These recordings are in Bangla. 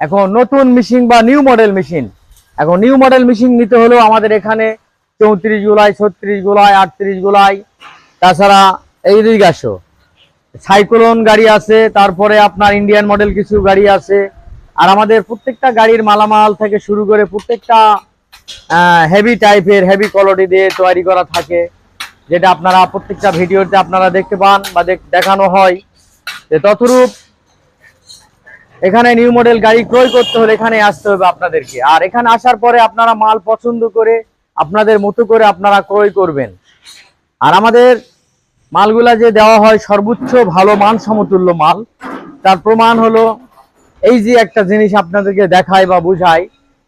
এখন নতুন মেশিন বা নিউ মডেল মেশিন এখন নিউ মডেল মেশিন নিতে হলেও আমাদের এখানে চৌত্রিশ জুলাই ছত্রিশ জুলাই আটত্রিশ জুলাই তাছাড়া এই আসো সাইক্লোন গাড়ি আছে, তারপরে আপনার ইন্ডিয়ান মডেল কিছু গাড়ি আছে। আর আমাদের প্রত্যেকটা গাড়ির মালামাল থেকে শুরু করে প্রত্যেকটা হেভি টাইপের হেভি কোয়ালিটি দিয়ে তৈরি করা থাকে। যেটা আপনারা প্রত্যেকটা ভিডিওতে আপনারা দেখতে পান বা দেখ- দেখানো হয়। যে ততরূপ এখানে নিউ মডেল গাড়ি ক্রয় করতে হলে এখানে আসতে হবে আপনাদেরকে। আর এখানে আসার পরে আপনারা মাল পছন্দ করে, আপনাদের মতো করে আপনারা ক্রয় করবেন। আর আমাদের মালগুলা যে দেওয়া হয় সর্বোচ্চ ভালো মান সমতুল্য মাল, তার প্রমাণ হলো এই যে একটা জিনিস আপনাদেরকে দেখায় বা বুঝায়,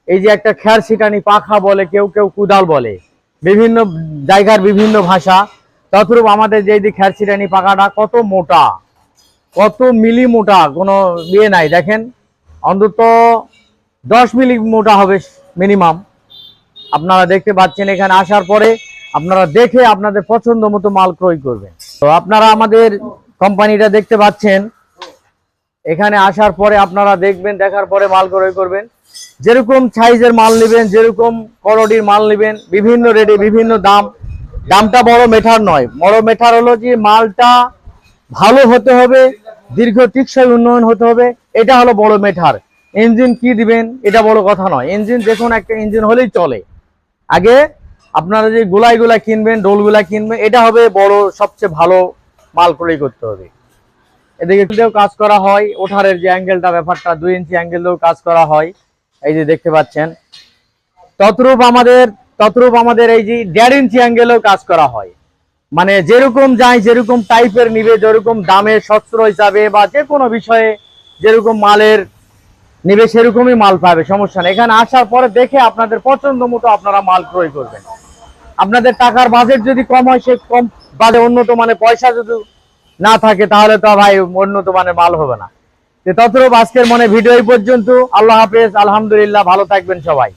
এই যে একটা খ্যার সিটানি পাখা বলে, কেউ কেউ কুদাল বলে, বিভিন্ন জায়গার বিভিন্ন ভাষা। তথরূপ আমাদের যে খ্যার সিটানি পাখাটা কত মোটা কত মিলি মোটা কোনো ইয়ে নাই, দেখেন। অন্তত দশ মিলি মোটা হবে মিনিমাম। আপনারা দেখতে পাচ্ছেন এখানে আসার পরে আপনারা দেখে আপনাদের পছন্দ মতো মাল ক্রয় করবেন। তো আপনারা আমাদের কোম্পানিটা দেখতে পাচ্ছেন। এখানে আসার পরে আপনারা দেখবেন, দেখার পরে মাল ক্রয় করবেন। যেরকম সাইজের মাল নেবেন, যেরকম করডির মাল নেবেন, বিভিন্ন রেটে বিভিন্ন দাম। দামটা বড় মেঠার নয়। বড় মেঠার হলো যে মালটা ভালো হতে হবে, দীর্ঘ টিকসই উন্নয়ন হতে হবে, এটা হলো বড় মেঠার ইঞ্জিন কি দিবেন, এটা বড় কথা নয়। ইঞ্জিন দেখুন একটা ইঞ্জিন হলেই চলে। আগে আপনারা যে গোলাই গোলা কিনবেন, ডোলগুলা কিনবেন, এটা হবে বড়, সবচেয়ে ভালো মাল ক্রয় করতে হবে। এদিকে কাজ করা হয়, ওঠারের যে অ্যাঙ্গেলটা ব্যাপারটা, দুই ইঞ্চি অ্যাঙ্গেল দিয়েও কাজ করা হয়। এই যে দেখতে পাচ্ছেন। ততরূপ আমাদের ততরূপ আমাদের এই যে দেড় ইঞ্চি অ্যাঙ্গেলেও কাজ করা হয়। মানে যেরকম যায়, যেরকম টাইপের নিবে, যেরকম দামের সস্ত্র হিসাবে বা যে কোনো বিষয়ে যেরকম মালের নিবে, সেরকমই মাল পাবে, সমস্যা নেই। এখানে আসার পরে দেখে আপনাদের পছন্দ মতো আপনারা মাল ক্রয় করবেন। আপনাদের টাকার বাজেট যদি কম হয়, সে কম বাজে উন্নত মানে পয়সা যদি না থাকে, তাহলে তো ভাই উন্নত মানের মাল হবে না। তো ততরূপ আজকের মনে ভিডিও এই পর্যন্ত। আল্লাহ হাফেজ, আলহামদুলিল্লাহ, ভালো থাকবেন সবাই।